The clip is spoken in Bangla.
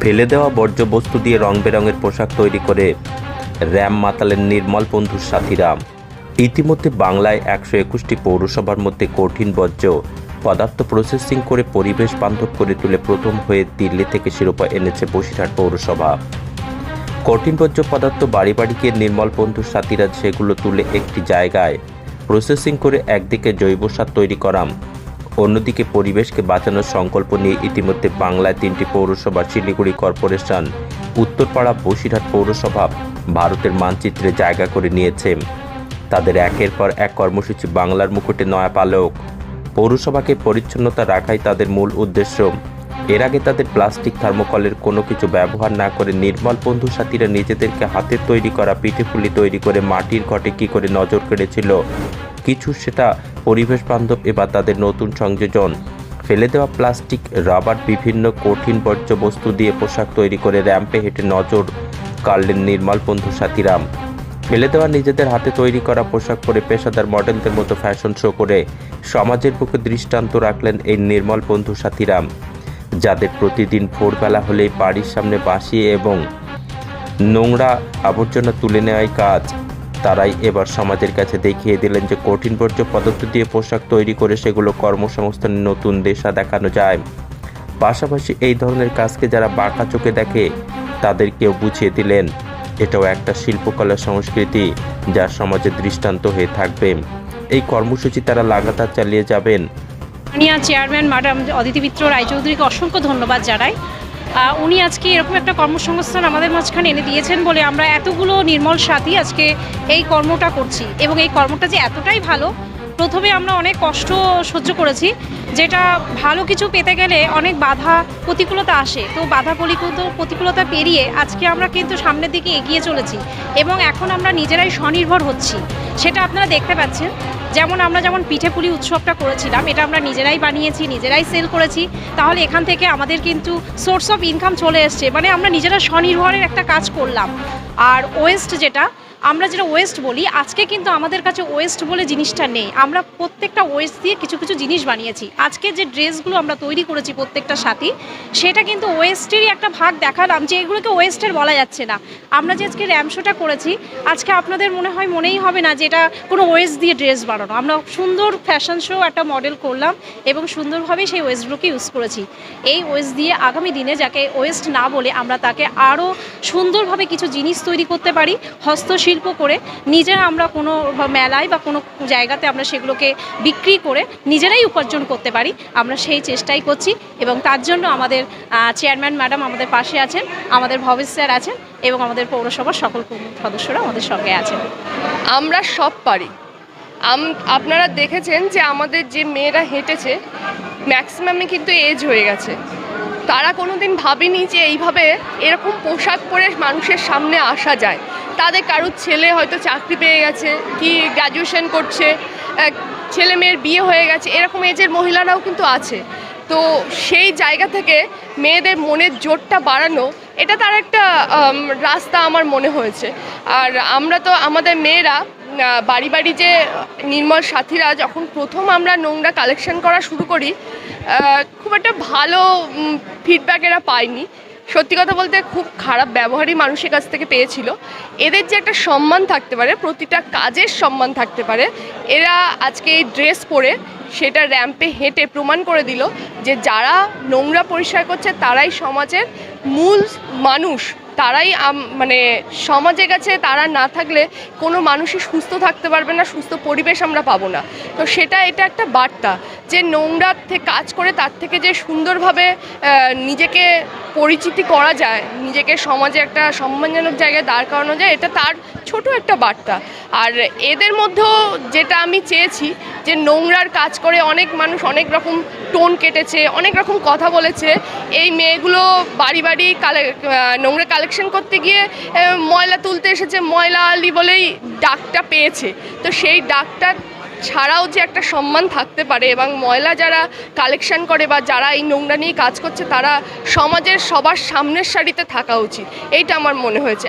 ফেলে দেওয়া বর্জ্যবস্তু দিয়ে রং বেরঙের পোশাক তৈরি করে র্যাম মাতালেন নির্মল বন্ধুর সাথীরা। ইতিমধ্যে বাংলায় একশো একুশটি পৌরসভার মধ্যে কঠিন বর্জ্য পদার্থ প্রসেসিং করে পরিবেশ বান্ধব করে তুলে প্রথম হয়ে দিল্লি থেকে শিরোপা এনেছে বসিরহাট পৌরসভা। কঠিন বর্জ্য পদার্থ বাড়ি বাড়ি গিয়ে নির্মল বন্ধুর সাথীরা সেগুলো তুলে একটি জায়গায় প্রসেসিং করে একদিকে জৈব সার তৈরি করাম। অন্যদিকে পরিবেশকে বাঁচানোর সংকল্প নিয়ে ইতিমধ্যে বাংলায় তিনটি পৌরসভা, শিলিগুড়ি কর্পোরেশন, উত্তরপাড়া, বসিরহাট পৌরসভা ভারতের মানচিত্রে জায়গা করে নিয়েছে। তাদের একের পর এক কর্মসূচি বাংলার মুকুটে নয়া পালক। পৌরসভাকে পরিচ্ছন্নতা রাখাই তাদের মূল উদ্দেশ্য। এর আগে তাদের প্লাস্টিক থার্মোকলের কোনো কিছু ব্যবহার না করে নির্মল বন্ধু সাথীরা নিজেদেরকে হাতের তৈরি করা পিঠেপুলি তৈরি করে মাটির ঘটে কি করে নজর কেড়েছিল, কিছু সেটা পরিবেশ বান্ধব এবার তাদের নতুন সংযোজন। ফেলে দেওয়া প্লাস্টিক, রাবার, বিভিন্ন কঠিন বর্জ্য বস্তু দিয়ে পোশাক তৈরি করে র্যাম্পে হেঁটে নজর কাড়লেন নির্মল বন্ধু সাথীরাম। ফেলে দেওয়া নিজেদের হাতে তৈরি করা পোশাক পরে পেশাদার মডেলদের মতো ফ্যাশন শো করে সমাজের বুকে দৃষ্টান্ত রাখলেন এই নির্মল বন্ধু সাথীরাম, যাদের প্রতিদিন ভোরবেলা হলেই বাড়ির সামনে বাসিয়ে এবং নোংরা আবর্জনা তুলে নেওয়াই কাজ। তারাই এবার সমাজের কাছে দেখিয়ে দিলেন যে কঠিন বর্জ্য পদার্থ দিয়ে পোশাক তৈরি করে সেগুলো কর্মসংস্থানের নতুন দেশা দেখানো যায়। পাশাপাশি এই ধরনের কাজকে যারা বাঁকা চোখে দেখে, তাদেরকেও বুঝিয়ে দিলেন, এটাও একটা শিল্পকলা সংস্কৃতি যা সমাজের দৃষ্টান্ত হয়ে থাকবে। এই কর্মসূচি তারা লাগাতার চালিয়ে যাবেন। চেয়ারম্যান, ম্যাডাম অদিতি মিত্র রায়চৌধুরীকে অসংখ্য ধন্যবাদ জানাই। উনি আজকে এরকম একটা কর্মসংস্থান আমাদের মাঝখানে এনে দিয়েছেন বলে আমরা এতগুলো নির্মল সাথী আজকে এই কর্মটা করছি। এবং এই কর্মটা যে এতটাই ভালো, প্রথমে আমরা অনেক কষ্ট সহ্য করেছি, যেটা ভালো কিছু পেতে গেলে অনেক বাধা প্রতিকূলতা আসে। তো বাধা প্রতিকূলতা পেরিয়ে আজকে আমরা কিন্তু সামনের দিকে এগিয়ে চলেছি এবং এখন আমরা নিজেরাই স্বনির্ভর হচ্ছি। সেটা আপনারা দেখতে পাচ্ছেন। যেমন আমরা যেমন পিঠে পুলি উৎসবটা করেছিলাম, এটা আমরা নিজেরাই বানিয়েছি, নিজেরাই সেল করেছি, তাহলে এখান থেকে আমাদের কিন্তু সোর্স অফ ইনকাম চলে এসছে। মানে আমরা নিজেরা স্বনির্ভরের একটা কাজ করলাম। আর ওয়েস্ট যেটা আমরা যেটা ওয়েস্ট বলি, আজকে কিন্তু আমাদের কাছে ওয়েস্ট বলে জিনিসটা নেই। আমরা প্রত্যেকটা ওয়েস্ট দিয়ে কিছু কিছু জিনিস বানিয়েছি। আজকে যে ড্রেসগুলো আমরা তৈরি করেছি প্রত্যেকটা সাথী, সেটা কিন্তু ওয়েস্টেরই একটা ভাগ দেখালাম যে এগুলোকে ওয়েস্টের বলা যাচ্ছে না। আমরা যে আজকে র্যাম শোটা করেছি, আজকে আপনাদের মনে হয় মনেই হবে না যে এটা কোনো ওয়েস্ট দিয়ে ড্রেস বানানো। আমরা সুন্দর ফ্যাশন শো একটা মডেল করলাম এবং সুন্দরভাবে সেই ওয়েস্টগুলোকে ইউজ করেছি। এই ওয়েস্ট দিয়ে আগামী দিনে যাকে ওয়েস্ট না বলে আমরা তাকে আরও সুন্দরভাবে কিছু জিনিস তৈরি করতে পারি, হস্তশিল্প করে নিজেরা আমরা কোনো মেলায় বা কোনো জায়গাতে আমরা সেগুলোকে বিক্রি করে নিজেরাই উপার্জন করতে পারি। আমরা সেই চেষ্টাই করছি এবং তার জন্য আমাদের চেয়ারম্যান ম্যাডাম আমাদের পাশে আছেন, আমাদের ভবেশ স্যার আছেন এবং আমাদের পৌরসভার সকল সদস্যরা আমাদের সঙ্গে আছেন। আমরা সব পারি। আপনারা দেখেছেন যে আমাদের যে মেয়েরা হেঁটেছে, ম্যাক্সিমামই কিন্তু এজ হয়ে গেছে। তারা কোনোদিন ভাবেনি যে এইভাবে এরকম পোশাক পরে মানুষের সামনে আসা যায়। তাদের কারোর ছেলে হয়তো চাকরি পেয়ে গেছে, কি গ্র্যাজুয়েশন করছে ছেলে মেয়ের বিয়ে হয়ে গেছে, এরকম এজের মহিলারাও কিন্তু আছে। তো সেই জায়গা থেকে মেয়েদের মনের জোরটা বাড়ানো, এটা তার একটা রাস্তা আমার মনে হয়েছে। আর আমরা তো, আমাদের মেয়েরা বাড়ি বাড়ি যে নির্মল সাথীরা, যখন প্রথম আমরা নোংরা কালেকশন করা শুরু করি খুব একটা ভালো ফিডব্যাক এরা পায়নি। সত্যি কথা বলতে খুব খারাপ ব্যবহারই মানুষের কাছ থেকে পেয়েছিল। এদের যে একটা সম্মান থাকতে পারে, প্রতিটা কাজের সম্মান থাকতে পারে, এরা আজকে এই ড্রেস পরে সেটা র্যাম্পে হেঁটে প্রমাণ করে দিল যে যারা নোংরা পরিষ্কার করছে তারাই সমাজের মূল মানুষ। তারাই মানে সমাজের কাছে তারা না থাকলে কোনো মানুষই সুস্থ থাকতে পারবে না, সুস্থ পরিবেশ আমরা পাবো না। তো সেটা, এটা একটা বার্তা যে নোংরা থেকে কাজ করে তার থেকে যে সুন্দরভাবে নিজেকে পরিচিতি করা যায়, নিজেকে সমাজে একটা সম্মানজনক জায়গায় দাঁড় করানো যায়, এটা তার ছোট একটা বার্তা। আর এদের মধ্যেও যেটা আমি চেয়েছি যে নোংরার কাজ করে অনেক মানুষ অনেক রকম টোন কেটেছে, অনেক রকম কথা বলেছে। এই মেয়েগুলো বাড়ি বাড়ি কালে নোংরা কালেকশন করতে গিয়ে ময়লা তুলতে এসেছে, ময়লা আলি বলেই ডাকটা পেয়েছে। তো সেই ডাকটা ছাড়াও যে একটা সম্মান থাকতে পারে এবং ময়লা যারা কালেকশন করে বা যারা এই নোংরা নিয়ে কাজ করছে, তারা সমাজের সবার সামনের সারিতে থাকা উচিত। এইটা আমার মনে হয়েছে।